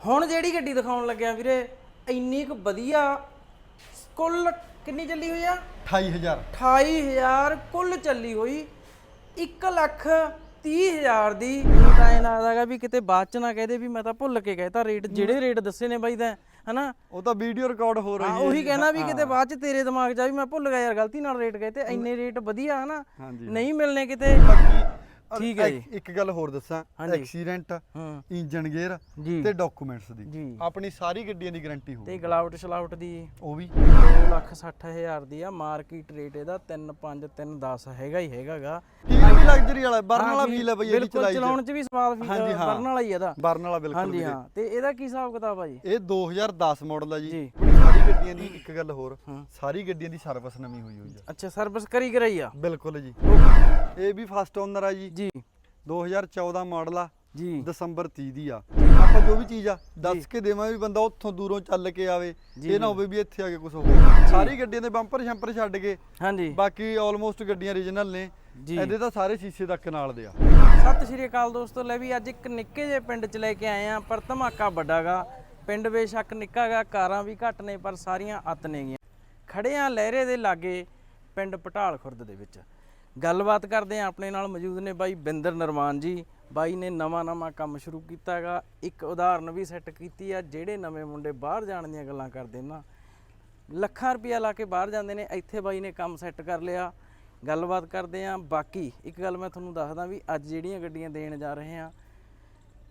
ਹੁਣ ਜਿਹੜੀ ਗੱਡੀ ਦਿਖਾਉਣ ਲੱਗਿਆ ਵੀਰੇ ਇੰਨੀ ਕੁ ਵਧੀਆ ਕੁੱਲ ਕਿੰਨੀ ਚੱਲੀ ਹੋਈ ਆ? 28000 28000 ਕੁੱਲ ਚੱਲੀ ਹੋਈ। 1 ਲੱਖ 30000 ਦੀ। ਤਾਂ ਲੱਗਦਾਗਾ ਵੀ ਕਿਤੇ ਬਾਅਦ ਚ ਨਾ ਕਹਦੇ ਵੀ ਮੈਂ ਤਾਂ ਭੁੱਲ ਕੇ ਕਹਿਤਾ ਰੇਟ ਜਿਹੜੇ ਰੇਟ ਦੱਸੇ ਨੇ ਬਾਈ ਤਾਂ ਹਨਾ? ਉਹ ਤਾਂ ਵੀਡੀਓ ਰਿਕਾਰਡ ਹੋ ਰਹੀ ਹਾਂ ਉਹੀ ਕਹਿਣਾ ਵੀ ਕਿਤੇ ਬਾਅਦ ਚ ਤੇਰੇ ਦਿਮਾਗ 'ਚ ਆ ਵੀ ਮੈਂ ਭੁੱਲ ਗਿਆ ਯਾਰ ਗਲਤੀ ਨਾਲ ਰੇਟ ਕਹੇ ਤੇ ਇੰਨੇ ਰੇਟ ਵਧੀਆ ਹਨਾ? ਨਹੀਂ ਮਿਲਣੇ ਕਿਤੇ। ਠੀਕ ਹੈ ਇੱਕ- ਇੱਕ ਗੱਲ ਹੋਰ ਦੱਸਾਂ। ਐਕਸੀਡੈਂਟ ਇੰਜਨ ਗੇਅਰ ਜੀ। ਤੇ ਡਾਕੂਮੈਂਟਸ ਦੀ। ਜੀ। ਆਪਣੀ ਸਾਰੀ ਗੱਡੀਆਂ ਦੀ ਗਾਰੰਟੀ ਹੋਊ ਤੇ ਗਲਾਉਟ ਸ਼ਲਾਉਟ ਦੀ। ਉਹ ਵੀ। 260000 ਦੀ ਆ ਮਾਰਕੀਟ ਰੇਟ ਇਹਦਾ 35310 ਹੈਗਾ ਹੀ ਹੈਗਾਗਾ। ਇਹ ਵੀ ਲਗਜ਼ਰੀ ਵਾਲਾ ਬਰਨ ਵਾਲਾ ਫੀਲ ਹੈ ਬਈ ਇਹਦੀ ਚਲਾਈ ਚਲਾਉਣ ਚ ਵੀ ਸਵਾਦ ਫੀਲ। ਕਰਨ ਵਾਲਾ ਹੀ ਇਹਦਾ। ਬਰਨ ਵਾਲਾ ਬਿਲਕੁਲ ਹਾਂਜੀ। ਹਾਂ। ਤੇ ਇਹਦਾ ਕੀ ਹਿਸਾਬ ਕਿਤਾਬ ਆ ਜੀ? ਇਹ 2010 ਮਾਡਲ ਹੈ ਜੀ। ਜੀ। ਗੱਡੀਆਂ ਦੀ ਇੱਕ ਗੱਲ ਹੋਰ। ਸਾਰੀ ਗੱਡੀਆਂ ਦੀ ਸਰਵਿਸ ਨਵੀਂ ਹੋਈ ਹੋਈ ਹੈ ਅੱਛਾ ਸਰਵਿਸ ਕਰੀ ਕਰਾਈ ਆ? ਬਿਲਕੁਲ ਜੀ। ਇਹ ਵੀ ਫਸਟ ਓਨਰ ਆ ਜੀ। ਜੀ। 2014 ਮਾਡਲ ਆ ਜੀ। ਦਸੰਬਰ 30 ਦੀ ਆ। ਆਪਾਂ ਜੋ ਵੀ ਚੀਜ਼ ਆ ਦੱਸ ਕੇ ਦੇਵਾਂ ਵੀ ਬੰਦਾ ਉੱਥੋਂ ਦੂਰੋਂ ਚੱਲ ਕੇ ਆਵੇ ਇਹ ਨਾ ਹੋਵੇ ਵੀ ਇੱਥੇ ਆ ਕੇ ਕੁਝ ਹੋਰ ਸਾਰੀ ਗੱਡੀਆਂ ਦੇ ਬੰਪਰ ਸ਼ੰਪਰ ਛੱਡ ਕੇ ਹਾਂਜੀ। ਬਾਕੀ ਆਲਮੋਸਟ ਗੱਡੀਆਂ ਰੀਜਨਲ ਨੇ। ਇਹਦੇ ਤਾਂ ਸਾਰੇ ਸ਼ੀਸ਼ੇ ਤੱਕ ਨਾਲ ਦੇ ਆ। ਸਤਿ ਸ਼੍ਰੀ ਅਕਾਲ ਦੋਸਤੋ ਲੈ ਵੀ ਅੱਜ ਇੱਕ ਨਿੱਕੇ ਜਿਹੇ ਪਿੰਡ ਚ ਲੈ ਕੇ ਆਏ ਆ ਪਰ ਧਮਾਕਾ ਵੱਡਾਗਾ ਪਿੰਡ ਬੇਸ਼ੱਕ ਨਿੱਕਾਗਾ ਕਾਰਾਂ ਵੀ ਘੱਟ ਨੇ, ਪਰ ਸਾਰੀਆਂ ਅੱਤ ਨੇਗੀਆਂ ਖੜੇ ਲਹਿਰੇ ਦੇ ਲਾਗੇ ਪਿੰਡ ਪਟਾਲ ਖੁਰਦ ਦੇ ਵਿੱਚ। ਗੱਲਬਾਤ ਕਰਦੇ ਆ ਆਪਣੇ ਨਾਲ ਮੌਜੂਦ ਨੇ ਬਾਈ ਬਿੰਦਰ ਨਰਮਾਨ ਜੀ। ਬਾਈ ਨੇ ਨਵਾਂ ਨਵਾਂ ਕੰਮ ਸ਼ੁਰੂ ਕੀਤਾ ਹੈਗਾ ਇੱਕ ਉਦਾਹਰਨ ਵੀ ਸੈੱਟ ਕੀਤੀ ਆ, ਜਿਹੜੇ ਨਵੇਂ ਮੁੰਡੇ ਬਾਹਰ ਜਾਣ ਦੀਆਂ ਗੱਲਾਂ ਕਰਦੇ ਨਾ ਲੱਖਾਂ ਰੁਪਇਆ ਲਾ ਕੇ ਬਾਹਰ ਜਾਂਦੇ ਨੇ, ਇੱਥੇ ਬਾਈ ਨੇ ਕੰਮ ਸੈੱਟ ਕਰ ਲਿਆ। ਗੱਲਬਾਤ ਕਰਦੇ ਆਂ, ਬਾਕੀ ਇੱਕ ਗੱਲ ਮੈਂ ਤੁਹਾਨੂੰ ਦੱਸਦਾ ਵੀ ਅੱਜ ਜਿਹੜੀਆਂ ਗੱਡੀਆਂ ਦੇਣ ਜਾ ਰਹੇ ਆ,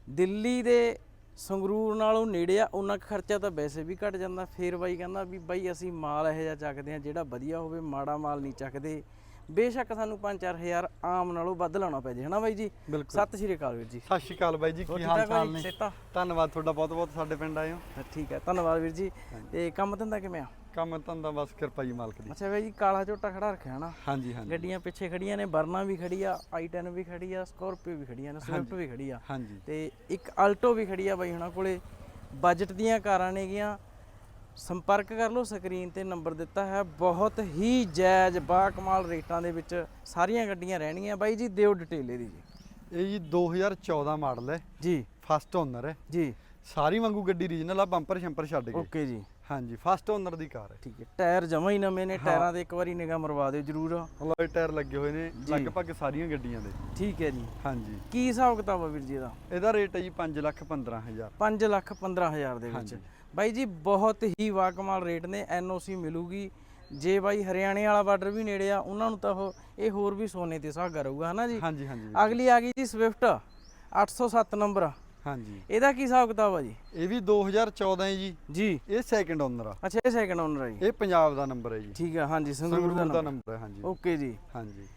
ਦਿੱਲੀ ਦੇ ਸੰਗਰੂਰ ਨਾਲੋਂ ਨੇੜੇ ਆ ਉਹਨਾਂ ਖਰਚਾ ਤਾਂ ਵੈਸੇ ਵੀ ਘਟ ਜਾਂਦਾ। ਫੇਰ ਬਾਈ ਕਹਿੰਦਾ ਵੀ ਬਾਈ ਅਸੀਂ ਮਾਲ ਇਹੋ ਜਿਹਾ ਚੱਕਦੇ ਆ ਜਿਹੜਾ ਵਧੀਆ ਹੋਵੇ ਮਾੜਾ ਮਾਲ ਨਹੀਂ ਚੱਕਦੇ। ਬੇਸ਼ੱਕ ਸਾਨੂੰ 5-4000 ਆਮ ਨਾਲੋਂ ਵੱਧ ਲਾਉਣਾ ਪੈ ਜੇ ਹਨਾ ਬਾਈ ਜੀ? ਸਤਿ ਸ਼੍ਰੀ ਅਕਾਲ ਵੀਰ ਜੀ। ਸਤਿ ਸ਼੍ਰੀ ਅਕਾਲ ਬਾਈ ਜੀ ਕੀ ਹਾਲ ਚਾਲ? ਨੇ? ਧੰਨਵਾਦ ਤੁਹਾਡਾ ਬਹੁਤ ਬਹੁਤ ਸਾਡੇ ਪਿੰਡ ਆਏ ਹੋ ਹਾਂ, ਠੀਕ ਹੈ ਧੰਨਵਾਦ ਵੀਰ ਜੀ। ਤੇ ਕੰਮ ਧੰਦਾ ਕਿਵੇਂ ਆ? ਕੰਮ ਧੰਦਾ ਬਸ ਕਿਰਪਾ ਜੀ ਮਾਲਕ ਦੀ। ਅੱਛਾ ਬਾਈ ਜੀ ਕਾਲਾ ਝੋਟਾ ਖੜਾ ਰੱਖਿਆ ਹਨਾ ਹਾਂਜੀ ਹਾਂਜੀ। ਗੱਡੀਆਂ ਪਿੱਛੇ ਖੜੀਆਂ ਨੇ ਵਰਨਾ ਵੀ ਖੜੀ ਆ i10 ਵੀ ਖੜੀ ਆ ਸਕਾਰਪੀਓ ਵੀ ਖੜੀਆਂ ਨੇ ਸਵਿਫਟ ਵੀ ਖੜੀ ਆ। ਹਾਂਜੀ। ਤੇ ਇੱਕ ਆਲਟੋ ਵੀ ਖੜੀ ਆ ਬਾਈ ਹੁਣਾਂ ਕੋਲੇ। ਬਜਟ ਦੀਆਂ ਕਾਰਾਂ ਨੇਗੀਆਂ। ਸੰਪਰਕ ਕਰ ਲਓ ਸਕਰੀਨ ਤੇ ਨੰਬਰ ਦਿੱਤਾ ਹੈ। ਬਹੁਤ ਹੀ ਜਾਇਜ਼ ਬਾ ਕਮਾਲ ਰੇਟਾਂ ਦੇ ਵਿੱਚ ਸਾਰੀਆਂ ਗੱਡੀਆਂ ਰਹਿਣਗੀਆਂ। ਬਾਈ ਜੀ ਦਿਓ ਡਿਟੇਲ ਇਹਦੀ ਜੀ। ਇਹ ਜੀ 2014 ਮਾਡਲ ਹੈ। ਜੀ। ਫਸਟ ਓਨਰ ਹੈ। ਜੀ। ਸਾਰੀ ਵਾਂਗੂ ਗੱਡੀ ਰੀਜਨਲ ਆ ਬੰਪਰ ਸ਼ੰਪਰ ਛੱਡ ਕੇ। ਓਕੇ ਜੀ। ਹਾਂਜੀ ਫਸਟ ਓਨਰ ਦੀ ਕਾਰ ਹੈ। ਠੀਕ ਹੈ ਟਾਇਰ ਜਮਾ ਹੀ ਨਵੇਂ ਨੇ ਟਾਇਰਾਂ ਤੇ ਇੱਕ ਵਾਰੀ ਨਿਗਾਹ ਮਰਵਾ ਦਿਓ ਜਰੂਰ। ਅਲੋਏ ਟਾਇਰ ਲੱਗੇ ਹੋਏ ਨੇ। ਲਗਭਗ ਸਾਰੀਆਂ ਗੱਡੀਆਂ ਦੇ। ਠੀਕ ਹੈ ਜੀ। ਹਾਂਜੀ। ਕੀ ਹਿਸਾਬ ਕਿਤਾਬ ਆ ਵੀਰ ਜੀ ਇਹਦਾ? ਇਹਦਾ ਰੇਟ ਹੈ ਜੀ 5 ਲੱਖ 15000 5 ਲੱਖ 15000 ਦੇ ਵਿੱਚ। ਬਾਈ ਜੀ ਬਹੁਤ ਹੀ ਵਾਕਮਾਲ ਰੇਟ ਨੇ ਐਨਓਸੀ ਮਿਲੂਗੀ। ਜੇ ਬਾਈ ਹਰਿਆਣੇ ਵਾਲਾ ਬਾਰਡਰ ਵੀ ਨੇੜੇ ਆ ਉਹਨਾਂ ਨੂੰ ਤਾਂ ਉਹ ਇਹ ਹੋਰ ਵੀ ਸੋਨੇ ਤੇ ਸੁਹਾਗਾ ਰਹੂਗਾ ਹਨਾ ਜੀ? ਹਾਂਜੀ ਹਾਂਜੀ। ਅਗਲੀ ਆ ਗਈ ਜੀ ਸਵਿਫਟ 807 ਨੰਬਰ। ਹਾਂਜੀ। ਇਹਦਾ ਕੀ ਹਿਸਾਬ ਕਿਤਾਬ ਆ ਜੀ? ਇਹ ਵੀ 2014 ਹੈ ਜੀ। ਜੀ। ਇਹ ਸੈਕੰਡ ਓਨਰ ਆ। ਅੱਛਾ ਇਹ ਸੈਕੰਡ ਓਨਰ ਆ ਜੀ। ਇਹ ਪੰਜਾਬ ਦਾ ਨੰਬਰ ਹੈ ਜੀ। ਠੀਕ ਆ ਹਾਂਜੀ ਸੰਗਰੂਰ ਦਾ ਨੰਬਰ ਹੈ ਹਾਂਜੀ। ਓਕੇ ਜੀ। ਹਾਂਜੀ।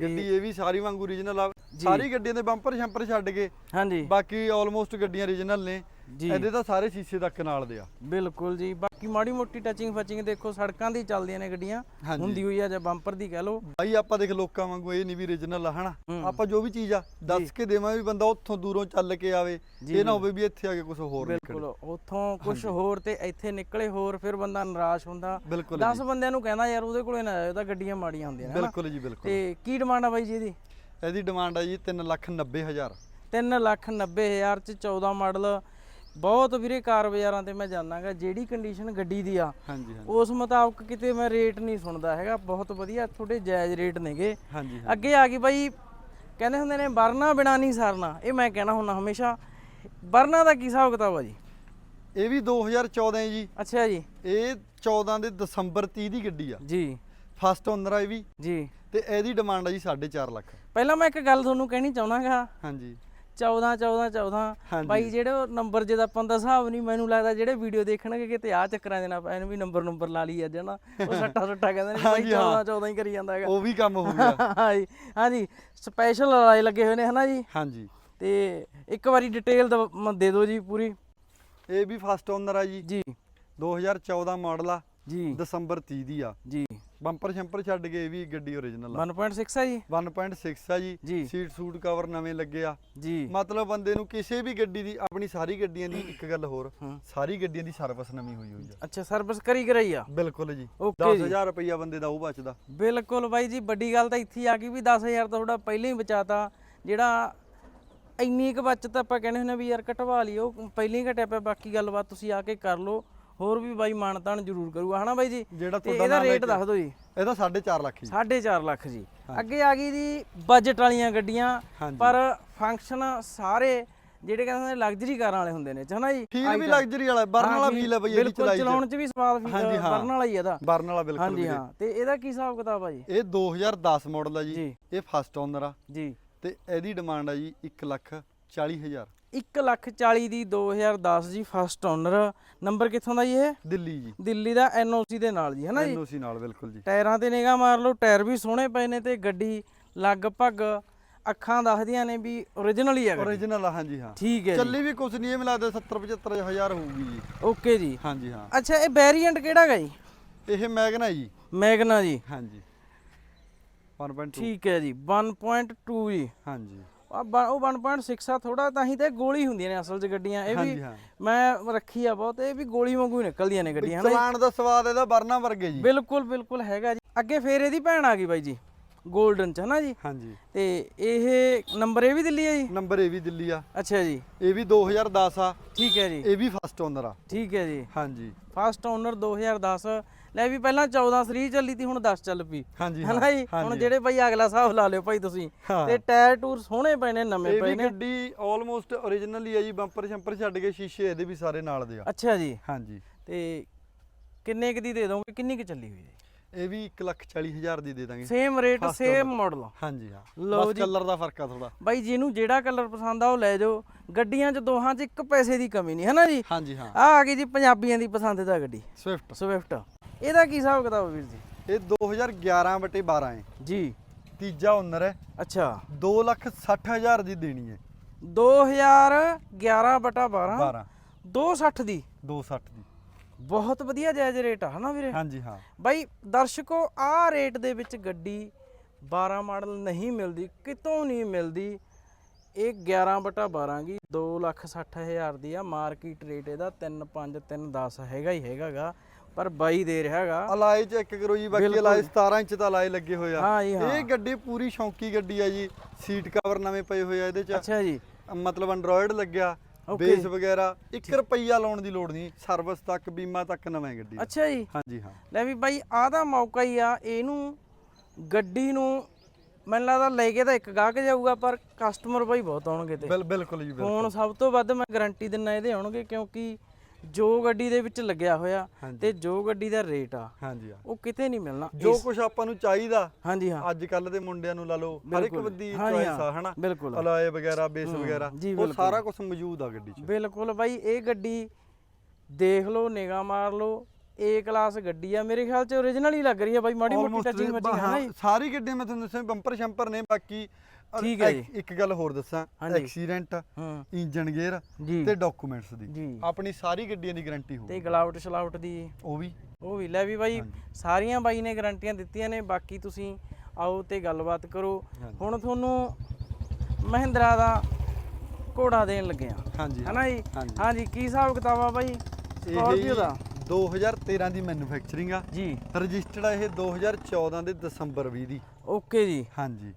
ਗੱਡੀ ਇਹ ਵੀ ਸਾਰੀ ਵਾਂਗੂ ਰੀਜਨਲ ਆ। ਸਾਰੀ ਗੱਡੀਆਂ ਦੇ ਬੰਪਰ ਸ਼ੰਪਰ ਛੱਡ ਕੇ ਹਾਂਜੀ। ਬਾਕੀ ਆਲਮੋਸਟ ਗੱਡੀਆਂ ਰੀਜਨਲ ਨੇ। ਜੀ। ਇਹਦੇ ਤਾਂ ਸਾਰੇ ਸ਼ੀਸ਼ੇ ਤੱਕ ਨਾਲ ਦੇ ਆ। ਬਿਲਕੁਲ ਜੀ। ਬਾਕੀ ਮਾੜੀ ਮੋਟੀ ਟੱਚਿੰਗ ਫਚਿੰਗ ਦੇਖੋ ਸੜਕਾਂ ਦੀ ਚੱਲਦੀਆਂ ਨੇ ਗੱਡੀਆਂ। ਹਾਂਜੀ। ਹੁੰਦੀ ਹੋਈ ਆ ਜਾਂ ਬੰਪਰ ਦੀ ਕਹਿ ਲਓ। ਭਾਈ ਆਪਾਂ ਦੇਖ ਲੋਕਾਂ ਵਾਂਗੂ ਇਹ ਨਹੀਂ ਵੀ ਰੀਜਨਲ ਆ ਹਨਾ? ਹੂੰ। ਆਪਾਂ ਜੋ ਵੀ ਚੀਜ਼ ਆ ਦੱਸ ਕੇ ਦੇਵਾਂ ਵੀ ਬੰਦਾ ਉੱਥੋਂ ਦੂਰੋਂ ਚੱਲ ਕੇ ਆਵੇ। ਜੀ, ਇਹ ਨਾ ਹੋਵੇ ਵੀ ਇੱਥੇ ਆ ਕੇ ਕੁਝ ਹੋਰ ਨਿਕਲੇ ਬਿਲਕੁਲ। ਉੱਥੋਂ ਕੁਝ ਹੋਰ ਤੇ ਇੱਥੇ ਨਿਕਲੇ ਹੋਰ ਫਿਰ ਬੰਦਾ ਨਿਰਾਸ਼ ਹੁੰਦਾ। ਬਿਲਕੁਲ 10 ਬੰਦਿਆਂ ਨੂੰ ਕਹਿੰਦਾ ਯਾਰ ਉਹਦੇ ਕੋਲੇ ਨਾ ਜਾਇਓ ਤਾਂ ਗੱਡੀਆਂ ਮਾੜੀਆਂ ਹੁੰਦੀਆਂ ਨੇ ਹਨਾ? ਬਿਲਕੁਲ ਜੀ ਬਿਲਕੁਲ। ਤੇ ਕੀ ਡਿਮਾਂਡ ਆ ਬਾਈ ਜੀ ਇਹਦੀ? ਇਹਦੀ ਡਿਮਾਂਡ ਆ ਜੀ 390000 3 ਲੱਖ 90 ਹਜ਼ਾਰ ਚ 14 ਮਾਡਲ ਬਹੁਤ ਵੀਰੇ ਕਾਰ ਬਾਜ਼ਾਰਾਂ ਤੇ ਮੈਂ ਜਾਣਾਗਾ ਜਿਹੜੀ ਕੰਡੀਸ਼ਨ ਗੱਡੀ ਦੀ ਆ ਹਾਂਜੀ ਹਾਂਜੀ। ਉਸ ਮੁਤਾਬਕ ਕਿਤੇ ਮੈਂ ਰੇਟ ਨਹੀਂ ਸੁਣਦਾ ਹੈਗਾ। ਬਹੁਤ ਵਧੀਆ ਥੋੜੇ ਜਾਇਜ਼ ਰੇਟ ਨੇਗੇ। ਹਾਂਜੀ ਅੱਗੇ ਆ ਗਈ ਬਾਈ ਕਹਿੰਦੇ ਹੁੰਦੇ ਨੇ ਵਰਨਾ ਬਿਨਾ ਨਹੀਂ ਸਰਨਾ। ਇਹ ਮੈਂ ਕਹਿਣਾ ਹੁੰਦਾ ਹਮੇਸ਼ਾ। ਵਰਨਾ ਦਾ ਕੀ ਹਿਸਾਬ ਕਿਤਾਬ ਆ ਜੀ? ਇਹ ਵੀ 2014 ਹੈ ਜੀ। ਅੱਛਾ ਜੀ। ਇਹ 14 ਦੇ ਦਸੰਬਰ 30 ਦੀ ਗੱਡੀ ਆ। ਜੀ। ਫਸਟ ਓਨਰ ਆ ਇਹ ਵੀ। ਜੀ। ਤੇ ਇਹਦੀ ਡਿਮਾਂਡ ਆ ਜੀ 4.5 ਲੱਖ। ਪਹਿਲਾਂ ਮੈਂ ਇੱਕ ਗੱਲ ਤੁਹਾਨੂੰ ਕਹਿਣੀ ਚਾਹਣਾਗਾ। ਹਾਂਜੀ। 14 14 14 ਹਾਂਜੀ। ਬਾਈ ਜਿਹੜੇ ਨੰਬਰ ਜਿਹਦਾ ਆਪਾਂ ਦਾ ਹਿਸਾਬ ਨਹੀਂ ਮੈਨੂੰ ਲੱਗਦਾ ਜਿਹੜੇ ਵੀਡੀਓ ਦੇਖਣਗੇ ਕਿਤੇ ਆ ਚੱਕਰਾਂ ਦੇ ਨਾ ਪੈਣ ਵੀ ਨੰਬਰ ਨੰਬਰ ਲਾ ਲਈ ਅੱਜ ਹਨਾ। ਉਹ ਸੱਟਾ ਸੁੱਟਾ ਕਹਿੰਦੇ ਨੇ ਬਾਈ ਹਾਂਜੀ, ਹਾਂ। 14 14 ਹੀ ਕਰੀ ਜਾਂਦਾ ਹੈਗਾ। ਉਹ ਵੀ ਕੰਮ ਹੋ ਗਿਆ। ਹਾਂਜੀ ਹਾਂਜੀ। ਸਪੈਸ਼ਲ ਲਾਏ ਲੱਗੇ ਹੋਏ ਨੇ ਹਨਾ ਜੀ? ਹਾਂਜੀ। ਤੇ ਇੱਕ ਵਾਰੀ ਡਿਟੇਲ ਦੇ ਦਿਓ ਜੀ ਪੂਰੀ। ਇਹ ਵੀ ਫਸਟ ਓਨਰ ਆ ਜੀ। ਜੀ। 2014 ਮਾਡਲ ਆ। ਜੀ। ਦਸੰਬਰ 30 ਦੀ ਆ। ਜੀ। ਬੰਪਰ ਸ਼ੰਪਰ ਛੱਡ ਕੇ ਇਹ ਵੀ ਗੱਡੀ ਓਰੀਜਨਲ ਆ। 1.6 ਹੈ ਜੀ? 1.6 ਆ ਜੀ। ਸੀਟ ਸੂਟ ਕਵਰ ਨਵੇਂ ਲੱਗੇ ਆ। ਜੀ। ਮਤਲਬ ਬੰਦੇ ਨੂੰ ਕਿਸੇ ਵੀ ਗੱਡੀ ਦੀ ਆਪਣੀ ਸਾਰੀ ਗੱਡੀਆਂ ਦੀ ਇੱਕ ਗੱਲ ਹੋਰ। ਸਾਰੀ ਗੱਡੀਆਂ ਦੀ ਸਰਵਿਸ ਨਵੀਂ ਹੋਈ ਹੋਈ ਆ। ਅੱਛਾ ਸਰਵਿਸ ਕਰੀ ਕਰਾਈ ਆ? ਬਿਲਕੁਲ ਜੀ। Okay ਜੀ। 10000 ਰੁਪਈਆ ਬੰਦੇ ਦਾ ਉਹ ਬਚਦਾ। ਬਿਲਕੁਲ ਬਾਈ ਜੀ ਵੱਡੀ ਗੱਲ ਤਾਂ ਇੱਥੇ ਆ ਗਈ ਵੀ 10000 ਤਾਂ ਤੁਹਾਡਾ ਪਹਿਲਾਂ ਹੀ ਬਚਾਤਾ। ਜਿਹੜਾ ਇੰਨੀ ਕੁ ਬਚਤ ਆਪਾਂ ਕਹਿੰਦੇ ਹੁੰਦੇ ਵੀ ਯਾਰ ਕਟਵਾ ਲਈ ਉਹ ਪਹਿਲਾਂ ਹੀ ਘਟਿਆ ਪਿਆ ਬਾਕੀ ਗੱਲਬਾਤ ਤੁਸੀਂ ਆ ਕੇ ਕਰ ਲਓ। ਹੋਰ ਵੀ ਬਾਈ ਮਾਨਤਾਨ ਜ਼ਰੂਰ ਕਰੂਗਾ ਹਨਾ ਬਾਈ ਜੀ? ਜਿਹੜਾ ਤੁਹਾਡਾ ਇਹਦਾ ਰੇਟ ਦੱਸ ਦਿਓ ਜੀ। ਇਹਦਾ 4.5 ਲੱਖ ਜੀ। 4.5 ਲੱਖ ਜੀ। ਅੱਗੇ ਆ ਗਈ ਜੀ ਬਜਟ ਵਾਲੀਆਂ ਗੱਡੀਆਂ। ਪਰ ਫੰਕਸ਼ਨ ਸਾਰੇ ਜਿਹੜੇ ਕਹਿੰਦੇ ਨੇ ਲਗਜ਼ਰੀ ਕਾਰਾਂ ਵਾਲੇ ਹੁੰਦੇ ਨੇ ਹਨਾ ਜੀ? ਫੀਲ ਵੀ ਲਗਜ਼ਰੀ ਵਾਲਾ ਬਰਨ ਵਾਲਾ ਫੀਲ ਹੈ ਬਈ ਇਹਦੀ ਚਲਾਈ ਚਲਾਉਣ 'ਚ ਵੀ ਸਵਾਦ ਫੀਲ। ਕਰਨ ਵਾਲਾ ਹੀ ਇਹਦਾ। ਬਰਨ ਵਾਲਾ ਬਿਲਕੁਲ ਹਾਂਜੀ। ਹਾਂ। ਤੇ ਇਹਦਾ ਕੀ ਹਿਸਾਬ ਕਿਤਾਬ ਆ ਜੀ? ਇਹ 2010 ਮਾਡਲ ਆ ਜੀ। ਜੀ। ਇਹ ਫਸਟ ਓਨਰ ਆ। ਜੀ। ਤੇ ਇਹਦੀ ਡਿਮਾਂਡ ਆ ਜੀ 1 ਲੱਖ 40 ਹਜ਼ਾਰ। 1 ਲੱਖ 40 ਦੀ 2010 ਜੀ ਫਸਟ ਓਨਰ ਨੰਬਰ ਕਿੱਥੋਂ ਦਾ ਜੀ ਇਹ? ਦਿੱਲੀ ਜੀ। ਦਿੱਲੀ ਦਾ ਐਨਓਸੀ ਦੇ ਨਾਲ ਜੀ ਹਨਾ ਜੀ? ਐਨਓਸੀ ਨਾਲ ਬਿਲਕੁਲ ਜੀ। ਟਾਇਰਾਂ ਤੇ ਨਿਗਾਹ ਮਾਰ ਲਓ ਟਾਇਰ ਵੀ ਸੋਹਣੇ ਪਏ ਨੇ ਤੇ ਗੱਡੀ ਲਗਭਗ ਅੱਖਾਂ ਦੱਸਦੀਆਂ ਨੇ ਵੀ origignal ਹੀ ਹੈ ਓਰੀਜਨਲ ਆ ਹਾਂਜੀ ਹਾਂ। ਠੀਕ ਹੈ ਜੀ। ਚੱਲੀ ਵੀ ਕੁਛ ਨਹੀਂ ਇਹ ਮਿਲਾ ਦੇ 70 75 ਹਜ਼ਾਰ ਹੋਊਗੀ ਜੀ। ਓਕੇ ਜੀ। ਹਾਂਜੀ ਹਾਂ। ਅੱਛਾ ਇਹ ਵੇਰੀਐਂਟ ਕਿਹੜਾ ਹੈਗਾ ਜੀ? ਇਹ ਮੈਗਨਾ ਜੀ। ਮੈਗਨਾ ਜੀ। ਹਾਂਜੀ। 1.2 ਠੀਕ ਹੈ ਜੀ 1.2 ਜੀ। ਹਾਂਜੀ। ਆ ਬ- ਉਹ 1.6 ਆ ਥੋੜਾ ਤਾਂ ਹੀ ਤੇ ਗੋਲੀ ਹੁੰਦੀਆਂ ਨੇ ਅਸਲ 'ਚ ਗੱਡੀਆਂ। ਇਹ ਵੀ ਮੈਂ ਰੱਖੀ ਆ ਬਹੁਤ ਇਹ ਵੀ ਗੋਲੀ ਵਾਂਗੂ ਹੀ ਨਿਕਲਦੀਆਂ ਨੇ ਗੱਡੀਆਂ ਹਨਾ ਜੀ? ਚਲਾਣ ਦਾ ਸਵਾਦ ਇਹਦਾ ਵਰਨਾ ਵਰਗੇ ਜੀ। ਬਿਲਕੁਲ ਬਿਲਕੁਲ ਹੈਗਾ ਜੀ। ਅੱਗੇ ਫੇਰ ਇਹਦੀ ਭੈਣ ਆ ਗਈ ਬਾਈ ਜੀ 골ਡਨ ਚ ਹਨਾ ਜੀ? ਹਾਂਜੀ। ਤੇ ਇਹ ਨੰਬਰ ਇਹ ਵੀ ਦਿੱਲੀ ਹੈ ਜੀ? ਨੰਬਰ ਇਹ ਵੀ ਦਿੱਲੀ ਆ। ਅੱਛਾ ਜੀ। ਇਹ ਵੀ 2010 ਆ। ਠੀਕ ਹੈ ਜੀ। ਇਹ ਵੀ ਫਸਟ ਓਨਰ ਆ। ਠੀਕ ਹੈ ਜੀ। ਹਾਂਜੀ। ਫਸਟ ਓਨਰ 2010 ਲੈ ਵੀ ਪਹਿਲਾਂ 14 ਸਰੀ ਚੱਲੀ ਤੀ ਹੁਣ 10 ਚੱਲ ਪਈ। ਹਾਂਜੀ ਹਾਂ ਹਨਾ ਜੀ? ਹੁਣ ਜਿਹੜੇ ਭਾਈ ਅਗਲਾ ਹਿਸਾਬ ਲਾ ਲਿਓ ਭਾਈ ਤੁਸੀਂ ਹਾਂ। ਤੇ ਟਾਇਰ ਟੂਰ ਸੋਹਣੇ ਪਏ ਨੇ ਨਵੇਂ ਇਹ ਪਏ ਨੇ ਗੱਡੀ ਆਲਮੋਸਟ ਓਰੀਜਨਲ ਹੀ ਆ ਜੀ ਬੰਪਰ ਸ਼ੰਪਰ ਛੱਡ ਕੇ ਸ਼ੀਸ਼ੇ ਇਹਦੇ ਵੀ ਸਾਰੇ ਨਾਲ ਦੇ ਆ। ਅੱਛਾ ਜੀ। ਹਾਂਜੀ। ਤੇ ਕਿੰਨੇ ਕੁ ਦੀ ਦੇ ਦੋਗੇ? ਕਿੰਨੀ ਕੁ ਚੱਲੀ ਹੋਈ ਹੈ ਇਹ ਵੀ 1 ਲੱਖ 40 ਹਜ਼ਾਰ ਦੀ ਦੇ ਦਾਂਗੇ। ਸੇਮ ਰੇਟ ਸੇਮ ਮਾਡਲ ਹਾਂਜੀ ਹਾਂ। ਬਸ। ਕਲਰ ਦਾ ਫ਼ਰਕ ਆ ਥੋੜਾ ਬਾਈ ਜਿਹਨੂੰ ਜਿਹੜਾ ਕਲਰ ਪਸੰਦ ਆ ਉਹ ਲੈ ਜਾਓ। ਗੱਡੀਆਂ 'ਚ ਦੋਹਾਂ 'ਚ ਇੱਕ ਪੈਸੇ ਦੀ ਕਮੀ ਨਹੀਂ ਹੈ ਨਾ ਜੀ? ਹਾਂਜੀ ਹਾਂ। ਆ ਆ ਗਈ ਜੀ ਪੰਜਾਬੀਆਂ ਦੀ ਪਸੰਦੀਦਾ ਗੱਡੀ। ਸਵਿਫਟ ਸਵਿਫਟ ਇਹਦਾ ਕੀ ਹਿਸਾਬ ਕਿਤਾਬ ਵੀਰ ਜੀ? ਇਹ 2011 ਬਟੇ 12 ਹੈ। ਜੀ। ਤੀਜਾ ਓਨਰ ਹੈ। ਅੱਛਾ। 2 ਲੱਖ 60 ਹਜ਼ਾਰ ਦੀ ਦੇਣੀ ਹੈ। 2011 ਬਟਾ 12 12 260 ਦੀ 260 ਦੀ? ਬਹੁਤ ਵਧੀਆ ਜਾਇਜ਼ ਰੇਟ ਆ ਹਨਾ ਵੀਰੇ? ਹਾਂਜੀ ਹਾਂ। ਬਾਈ ਦਰਸ਼ਕੋ ਆ ਰੇਟ ਦੇ ਵਿੱਚ ਗੱਡੀ 12 ਮਾਡਲ ਨਹੀਂ ਮਿਲਦੀ ਕਿਤੋਂ ਨਹੀਂ ਮਿਲਦੀ। ਇਹ 11 ਬਟਾ 12 ਗੀ 2 ਲੱਖ 60 ਹਜ਼ਾਰ ਦੀ ਆ। ਮਾਰਕੀਟ ਰੇਟ ਇਹਦਾ 3 5 3 10 ਹੈਗਾ ਹੀ ਹੈਗਾਗਾ ਪਰ ਬਾਈ ਦੇ ਰਿਹਾਗਾ ਅਲਾਈ ਚੈੱਕ ਕਰੋ ਜੀ ਬਾਕੀ ਅਲਾਈ 17 ਇੰਚ ਦਾ ਅਲਾਈ ਲੱਗੇ ਹੋਏ ਆ। ਹਾਂ ਜੀ ਹਾਂ। ਇਹ ਗੱਡੀ ਪੂਰੀ ਸ਼ੌਂਕੀ ਗੱਡੀ ਆ ਜੀ। ਸੀਟ ਕਵਰ ਨਵੇਂ ਪਏ ਹੋਏ ਆ ਇਹਦੇ ਚ। ਅੱਛਾ ਜੀ। ਮਤਲਬ ਐਂਡਰੋਇਡ ਲੱਗਿਆ. ਬੇਸ ਵਗੈਰਾ। 1 ਰੁਪਈਆ ਲਾਉਣ ਦੀ ਲੋੜ ਨਹੀਂ ਸਰਵਿਸ ਤੱਕ ਬੀਮਾ ਤੱਕ ਨਵਾਂ ਗੱਡੀ। ਅੱਛਾ ਜੀ। ਹਾਂਜੀ ਹਾਂ। ਲੈ ਵੀ ਬਾਈ ਆਹ ਦਾ ਮੌਕਾ ਹੀ ਆ ਇਹਨੂੰ ਗੱਡੀ ਨੂੰ ਮੈਨੂੰ ਲੱਗਦਾ ਲੈ ਕੇ ਤਾਂ ਇੱਕ ਗਾਹਕ ਜਾਊਗਾ ਪਰ ਕਸਟਮਰ ਬਾਈ ਬਹੁਤ ਆਉਣਗੇ ਤੇ। ਬਿਲ ਬਿਲਕੁਲ ਜੀ ਬਿਲਕੁਲ। ਫੋਨ ਸਭ ਤੋਂ ਵੱਧ ਮੈਂ ਗਾਰੰਟੀ ਦਿੰਨਾ ਇਹਦੇ ਆਉਣਗੇ ਕਿਉਂਕਿ ਜੋ ਗੱਡੀ ਦੇ ਵਿੱਚ ਲੱਗਿਆ ਹੋਇਆ। ਤੇ ਜੋ ਗੱਡੀ ਦਾ ਰੇਟ ਆ ਹਾਂਜੀ ਉਹ ਕਿਤੇ ਨਹੀਂ ਮਿਲਣਾ। ਜੋ ਕੁਝ ਆਪਾਂ ਨੂੰ ਚਾਹੀਦਾ ਹਾਂਜੀ ਹਾਂ। ਅੱਜ ਕੱਲ ਦੇ ਮੁੰਡਿਆਂ ਨੂੰ ਲਾ ਲਓ ਹਰ ਇੱਕ। ਬੰਦੀ ਚੋਇਸ ਆ ਹਨਾ? ਬਿਲਕੁਲ। ਅਲਾਏ ਵਗੈਰਾ ਬੇਸ ਵਗੈਰਾ ਉਹ। ਸਾਰਾ ਕੁਝ ਮੌਜੂਦ ਆ ਗੱਡੀ 'ਚ। ਬਿਲਕੁਲ ਬਾਈ ਇਹ ਗੱਡੀ ਦੇਖ ਲਓ ਨਿਗਾਹ ਮਾਰ ਲਓ ਏ ਕਲਾਸ ਗੱਡੀ ਆ ਮੇਰੇ ਖਿਆਲ ਚ origignal ਹੀ ਲੱਗ ਰਹੀ ਆ ਬਾਈ ਮਾੜੀ ਮੋਟੀ ਟੱਚਿੰਗ ਮੱਚਿੰਗ ਹੈ ਨਾ ਸਾਰੀ ਗੱਡੀਆਂ ਮੈਂ ਤੁਹਾਨੂੰ ਦੱਸਾਂ ਬੰਪਰ ਸ਼ੰਪਰ ਨੇ ਬਾਕੀ ਠੀਕ ਹੈ ਇੱਕ- ਇੱਕ ਗੱਲ ਹੋਰ ਦੱਸਾਂ। ਐਕਸੀਡੈਂਟ ਇੰਜਨ ਗੇਅਰ ਤੇ ਡਾਕੂਮੈਂਟਸ ਦੀ। ਆਪਣੀ ਸਾਰੀ ਗੱਡੀਆਂ ਦੀ ਗਾਰੰਟੀ ਹੋਊ ਤੇ ਗਲਾਉਟ ਸ਼ਲਾਉਟ ਦੀ। ਉਹ ਵੀ। ਉਹ ਵੀ। ਲੈ ਵੀ ਬਾਈ ਸਾਰੀਆਂ ਬਾਈ ਨੇ ਗਾਰੰਟੀਆਂ ਦਿੱਤੀਆਂ ਨੇ ਬਾਕੀ ਤੁਸੀਂ ਆਓ ਤੇ ਗੱਲਬਾਤ ਕਰੋ। ਹੁਣ ਤੁਹਾਨੂੰ ਮਹਿੰਦਰਾ ਦਾ ਘੋੜਾ ਦੇਣ ਲੱਗੇ ਆ। ਹਾਂਜੀ। ਹਨਾ ਜੀ? ਹਾਂਜੀ। ਹਾਂਜੀ ਕੀ ਹਿਸਾਬ ਕਿਤਾਬ ਆ ਬਾਈ? ਸਕਾਰਪੀਓ ਦਾ? 2013 ਦੀ ਮੈਨੂਫੈਕਚਰਿੰਗ ਆ। ਜੀ। ਰਜਿਸਟਰਡ ਆ ਇਹ 2014 ਦੇ ਦਸੰਬਰ 20 ਦੀ। ਓਕੇ ਜੀ। ਹਾਂਜੀ।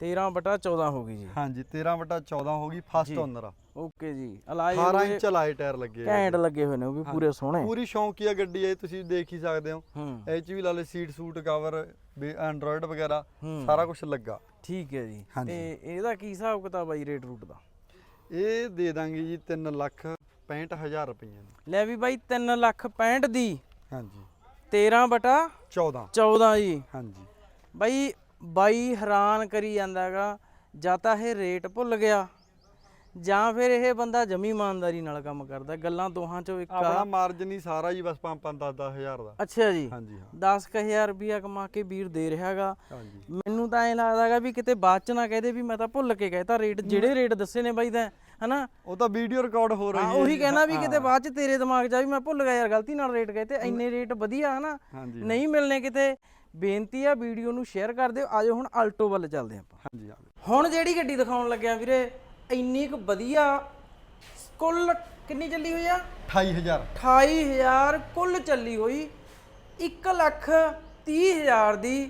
13 ਬਟਾ 14 ਹੋ ਗਈ ਜੀ। ਹਾਂਜੀ 13 ਵਟਾ 14 ਹੋ ਗਈ ਫਸਟ। ਓਨਰ ਆ। ਓਕੇ ਜੀ। ਅਲਾਈ 18 ਇੰਚ ਲਾਏ ਟਾਇਰ ਲੱਗੇ ਘੈਂਟ ਲੱਗੇ ਹੋਏ ਨੇ ਉਹ ਵੀ ਪੂਰੇ ਸੋਹਣੇ। ਪੂਰੀ ਸ਼ੌਂਕੀਆ ਗੱਡੀ ਹੈ ਤੁਸੀਂ ਦੇਖ ਹੀ ਸਕਦੇ ਹੋ। ਇਹ ਚ ਵੀ ਲਾ ਸੀਟ ਸੂਟ ਕਵਰ ਐਂਡਰੋਇਡ ਵਗੈਰਾ। ਸਾਰਾ ਕੁਝ ਲੱਗਾ। ਠੀਕ ਹੈ ਜੀ। ਤੇ ਇਹਦਾ ਕੀ ਹਿਸਾਬ ਕਿਤਾਬ ਆ ਜੀ ਰੇਟ ਰੂਟ ਦਾ? ਇਹ ਦੇ ਦਾਂਗੇ ਜੀ 3 ਲੱਖ 65000 ਰੁਪਏ ਦੀ। ਲੈ ਵੀ ਬਾਈ 3 ਲੱਖ 65 ਦੀ। ਹਾਂਜੀ। 13 ਬਟਾ 14 14 ਜੀ। ਹਾਂਜੀ। ਬਾਈ ਬਾਈ ਹੈਰਾਨ ਕਰੀ ਜਾਂਦਾਗਾ ਜਾਂ ਤਾਂ ਇਹ ਰੇਟ ਭੁੱਲ ਗਿਆ। ਜਾਂ ਫਿਰ ਇਹ ਬੰਦਾ ਜਮੀ ਇਮਾਨਦਾਰੀ ਨਾਲ ਕੰਮ ਕਰਦਾ ਗੱਲਾਂ ਦੋਹਾਂ ਚੋਂ ਇੱਕ ਆਪਣਾ ਆ ਮਾਰਜਨ ਹੀ ਸਾਰਾ ਜੀ ਬਸ 5 5 10 ਹਜ਼ਾਰ ਦਾ। ਅੱਛਾ ਜੀ। ਹਾਂਜੀ ਹਾਂ। 10000 ਰੁਪਿਆ ਕਮਾ ਕੇ ਵੀਰ ਦੇ ਰਿਹਾਗਾ ਹਾਂਜੀ। ਮੈਨੂੰ ਤਾਂ ਐ ਲੱਗਦਾਗਾ ਵੀ ਕਿਤੇ ਬਾਅਦ ਚ ਨਾ ਕਹਦੇ ਵੀ ਮੈਂ ਤਾਂ ਭੁੱਲ ਕੇ ਕਹਿਤਾ ਰੇਟ ਜਿਹੜੇ ਰੇਟ ਦੱਸੇ ਨੇ ਬਾਈ ਤਾਂ ਹਨਾ? ਉਹ ਤਾਂ ਵੀਡੀਓ ਰਿਕਾਰਡ ਹੋ ਰਹੀ ਹਾਂ ਹੈ ਉਹੀ। ਕਹਿਣਾ ਵੀ ਕਿਤੇ ਬਾਅਦ ਚ ਤੇਰੇ ਦਿਮਾਗ 'ਚ ਆ ਵੀ ਮੈਂ ਭੁੱਲ ਗਿਆ ਯਾਰ ਗਲਤੀ ਨਾਲ ਰੇਟ ਕਹਤੇ ਇੰਨੇ ਰੇਟ ਵਧੀਆ ਹਨਾ? ਹਾਂਜੀ ਨਹੀਂ ਮਿਲਨੇ ਕਿਤੇ ਬੇਨਤੀ ਆ ਵੀਡੀਓ ਨੂੰ ਸ਼ੇਅਰ ਕਰ ਦਿਓ। ਆਜੋ ਹੁਣ ਆਲਟੋ ਵੱਲ ਚੱਲਦੇ ਆਪਾਂ। ਹਾਂਜੀ ਹਾਂ। ਹੁਣ ਜਿਹੜੀ ਗੱਡੀ ਦਿਖਾਉਣ ਲੱਗਿਆ ਵੀਰੇ ਇੰਨੀ ਕੁ ਵਧੀਆ ਕੁੱਲ ਕਿੰਨੀ ਚੱਲੀ ਹੋਈ ਆ? 28000 28000 ਕੁੱਲ ਚੱਲੀ ਹੋਈ। 1 ਲੱਖ 30 ਹਜ਼ਾਰ ਦੀ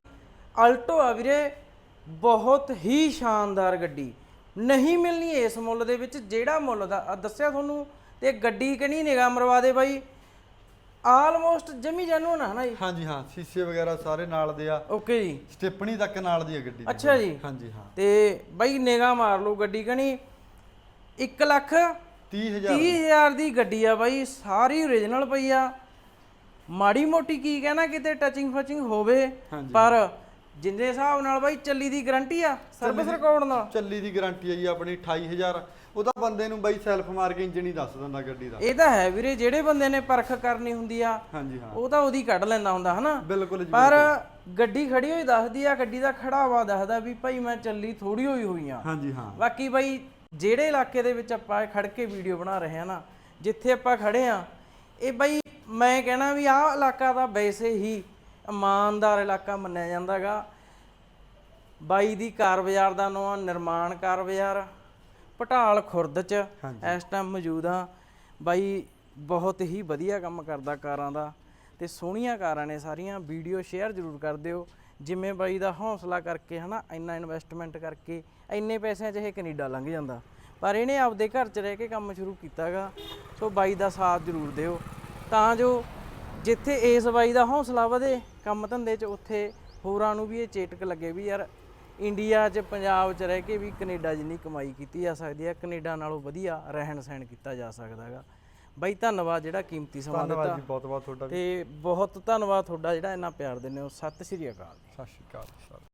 ਆਲਟੋ ਆ ਵੀਰੇ ਬਹੁਤ ਹੀ ਸ਼ਾਨਦਾਰ ਗੱਡੀ। ਨਹੀਂ ਮਿਲਣੀ ਇਸ ਮੁੱਲ ਦੇ ਵਿੱਚ ਜਿਹੜਾ ਮੁੱਲ ਦਾ ਦੱਸਿਆ ਤੁਹਾਨੂੰ ਤੇ ਗੱਡੀ ਕਣੀ ਨਿਗਾਹ ਮਰਵਾ ਦੇ ਬਾਈ? ਆਲਮੋਸਟ ਜਮੀ ਜੈਨੂਨ ਆ ਨਾ ਜੀ? ਹਾਂਜੀ ਹਾਂ ਸ਼ੀਸ਼ੇ ਵਗੈਰਾ ਸਾਰੇ ਨਾਲ ਦੇ ਆ। ਓਕੇ ਜੀ। ਸਟੇਪਣੀ ਤੱਕ ਨਾਲ ਦੀ ਆ ਗੱਡੀ ਦੀ। ਅੱਛਾ ਜੀ। ਹਾਂਜੀ ਹਾਂ। ਤੇ ਬਾਈ ਨਿਗਾਹ ਮਾਰ ਲਓ ਗੱਡੀ ਕਣੀ। 1 ਲੱਖ 30000 30000 ਦੀ। ਗੱਡੀ ਆ ਬਾਈ ਸਾਰੀ ਓਰੀਜਨਲ ਪਈ ਆ। ਮਾੜੀ ਮੋਟੀ ਕੀ ਕਹਿਣਾ ਕਿਤੇ ਟੱਚਿੰਗ ਫਚਿੰਗ ਹੋਵੇ ਹਾਂਜੀ। ਪਰ ਜਿੰਦੇ ਹਿਸਾਬ ਨਾਲ ਬਾਈ ਚੱਲੀ ਦੀ ਗਾਰੰਟੀ ਆ ਸਰਵਿਸ ਰਿਕਾਰਡ ਨਾਲ। ਚੱਲੀ ਦੀ ਗਾਰੰਟੀ ਹੈ ਜੀ ਆਪਣੀ 28000 ਉਹਦਾ ਬੰਦੇ ਨੂੰ ਬਾਈ ਸੈਲਫ ਮਾਰ ਕੇ ਇੰਜਨ ਹੀ ਦੱਸ ਦਿੰਦਾ ਗੱਡੀ ਦਾ। ਇਹ ਤਾਂ ਹੈ ਵੀਰੇ ਜਿਹੜੇ ਬੰਦੇ ਨੇ ਪਰਖ ਕਰਨੀ ਹੁੰਦੀ ਆ ਹਾਂਜੀ ਹਾਂ। ਉਹ ਤਾਂ ਉਹਦੀ ਕੱਢ ਲੈਂਦਾ ਹੁੰਦਾ ਹਨਾ? ਬਿਲਕੁਲ ਜੀ ਪਰ ਗੱਡੀ ਖੜੀ ਹੋਈ ਦੱਸਦੀ ਆ ਗੱਡੀ ਦਾ ਖੜਾਵਾ ਦੱਸਦਾ ਵੀ ਭਾਈ ਮੈਂ ਚੱਲੀ ਥੋੜੀ ਹੋਈ ਹੋਈ ਆ। ਹਾਂਜੀ ਹਾਂ। ਬਾਕੀ ਬਾਈ ਜਿਹੜੇ ਇਲਾਕੇ ਦੇ ਵਿੱਚ ਆਪਾਂ ਖੜ ਕੇ ਵੀਡੀਓ ਬਣਾ ਰਹੇ ਆ ਨਾ ਜਿੱਥੇ ਆਪਾਂ ਖੜੇ ਆ ਇਹ ਬਾਈ ਮੈਂ ਕਹਿਣਾ ਵੀ ਆਹ ਇਲਾਕਾ ਤਾਂ ਵੈਸੇ ਹੀ ਇਮਾਨਦਾਰ ਇਲਾਕਾ ਮੰਨਿਆ ਜਾਂਦਾਗਾ ਬਾਈ ਦੀ ਕਾਰ ਬਾਜ਼ਾਰ ਦਾ ਨਵਾਂ ਨਿਰਮਾਣ ਕਾਰ ਬਾਜ਼ਾਰ। ਪਟਾਲ ਖੁਰਦ ਚ ਇਸ ਟਾਈਮ ਮੌਜੂਦ ਆ। ਬਾਈ ਬਹੁਤ ਹੀ ਵਧੀਆ ਕੰਮ ਕਰਦਾ ਕਾਰਾਂ ਦਾ ਤੇ ਸੋਹਣੀਆਂ ਕਾਰਾਂ ਨੇ ਸਾਰੀਆਂ। ਵੀਡੀਓ ਸ਼ੇਅਰ ਜ਼ਰੂਰ ਕਰ ਦਿਓ। ਜਿਵੇਂ ਬਾਈ ਦਾ ਹੌਸਲਾ ਕਰਕੇ ਹਨਾ ਇੰਨਾ ਇਨਵੈਸਟਮੈਂਟ ਕਰਕੇ ਇੰਨੇ ਪੈਸਿਆਂ 'ਚ ਇਹ ਕੈਨੇਡਾ ਲੰਘ ਜਾਂਦਾ। ਪਰ ਇਹਨੇ ਆਪਦੇ ਘਰ 'ਚ ਰਹਿ ਕੇ ਕੰਮ ਸ਼ੁਰੂ ਕੀਤਾਗਾ। ਸੋ ਬਾਈ ਦਾ ਸਾਥ ਜ਼ਰੂਰ ਦਿਓ। ਤਾਂ ਜੋ ਜਿੱਥੇ ਇਸ ਬਾਈ ਦਾ ਹੌਸਲਾ ਵਧੇ ਕੰਮ ਧੰਦੇ 'ਚ ਉੱਥੇ ਹੋਰਾਂ ਨੂੰ ਵੀ ਇਹ ਚੇਟਕ ਲੱਗੇ ਵੀ ਯਾਰ ਇੰਡੀਆ 'ਚ ਪੰਜਾਬ 'ਚ ਰਹਿ ਕੇ ਵੀ ਕੈਨੇਡਾ ਜਿੰਨੀ ਕਮਾਈ ਕੀਤੀ ਜਾ ਸਕਦੀ ਹੈ ਕੈਨੇਡਾ ਨਾਲੋਂ ਵਧੀਆ ਰਹਿਣ ਸਹਿਣ ਕੀਤਾ ਜਾ ਸਕਦਾ ਹੈਗਾ। ਬਾਈ ਧੰਨਵਾਦ ਜਿਹੜਾ ਕੀਮਤੀ ਸਮਾਂ ਧੰਨਵਾਦ ਦਿੱਤਾ ਜੀ ਬਹੁਤ ਬਹੁਤ ਤੁਹਾਡਾ ਤੇ ਬਹੁਤ ਧੰਨਵਾਦ ਤੁਹਾਡਾ ਜਿਹੜਾ ਇੰਨਾ ਪਿਆਰ ਦਿੰਦੇ ਹੋ। ਸਤਿ ਸ਼੍ਰੀ ਅਕਾਲ ਸਤਿ ਸ਼੍ਰੀ ਅਕਾਲ ਸਰ